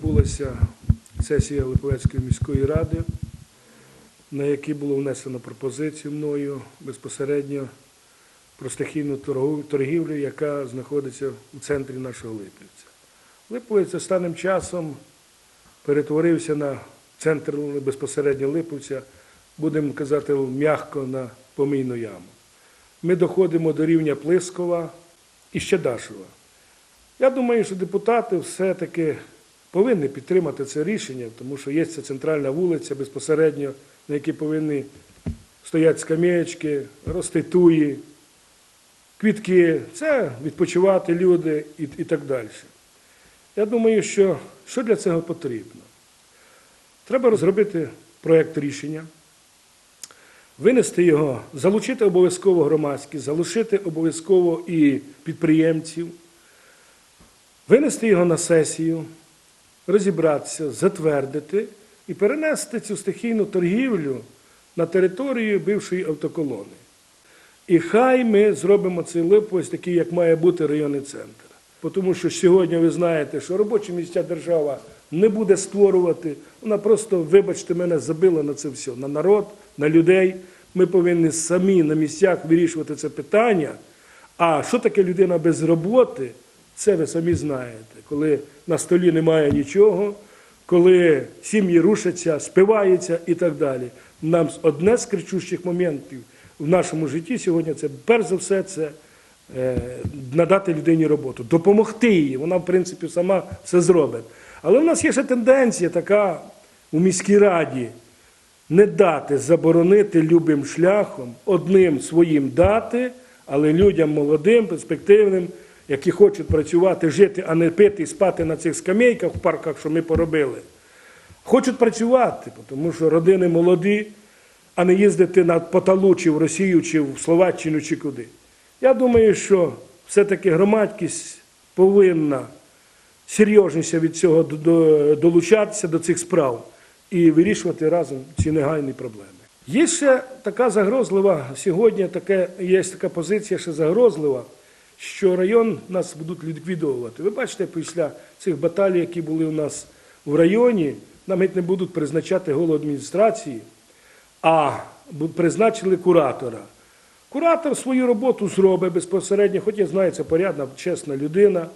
відбулася сесія Липовецької міської ради, на якій було внесено пропозицію мною безпосередньо про стихійну торгівлю, яка знаходиться у центрі нашого Липівця. Липовець останнім часом перетворився на центр безпосередньо Липовця, будемо казати м'яко на помийну яму. Ми доходимо до рівня Плискова і Щедашева. Я думаю, що депутати все-таки повинні підтримати це рішення, тому що є ця центральна вулиця безпосередньо, на якій повинні стояти скам'ячки, рости туї, квітки, це відпочивати люди і, і так далі. Я думаю, що, що для цього потрібно? Треба розробити проєкт рішення, винести його, залучити обов'язково громадськість, залучити обов'язково і підприємців, винести його на сесію, розібратися, затвердити і перенести цю стихійну торгівлю на територію бившої автоколони. І хай ми зробимо цей Липовець такий, як має бути районний центр. Тому що сьогодні ви знаєте, що робочі місця держава не буде створювати. Вона просто, вибачте мене, забила на це все, на народ, на людей. Ми повинні самі на місцях вирішувати це питання. А що таке людина без роботи, це ви самі знаєте. Коли на столі немає нічого, коли сім'ї рушаться, спиваються і так далі. Нам одне з кричущих моментів в нашому житті сьогодні це перш за все це е, надати людині роботу, допомогти їй. Вона, в принципі, сама все зробить. Але в нас є ще тенденція така у міській раді не дати заборонити любим шляхом, одним своїм дати, але людям молодим, перспективним, які хочуть працювати, жити, а не пити і спати на цих скамейках в парках, що ми поробили. Хочуть працювати, тому що родини молоді, а не їздити на Поталу, чи в Росію, чи в Словаччину, чи куди. Я думаю, що все-таки громадськість повинна серйозніше від цього до- до- долучатися до цих справ і вирішувати разом ці негайні проблеми. Є ще така загрозлива сьогодні, таке, є така позиція, ще загрозлива, що район нас будуть ліквідовувати. Ви бачите, після цих баталій, які були у нас в районі, нам не будуть призначати голову адміністрації, а призначили куратора. Куратор свою роботу зробить безпосередньо, хоч я знаю, це порядна, чесна людина.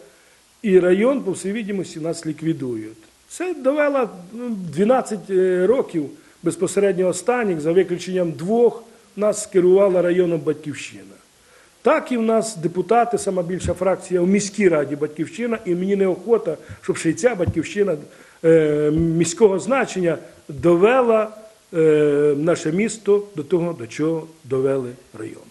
І район, по всій відомості, нас ліквідують. Це довело ну, 12 е, років безпосередньо останніх, за виключенням двох, нас керувала районом Батьківщина. Так і в нас депутати, сама більша фракція в міській раді Батьківщина, і мені неохота, щоб ще й ця батьківщина е, міського значення довела е, наше місто до того, до чого довели район.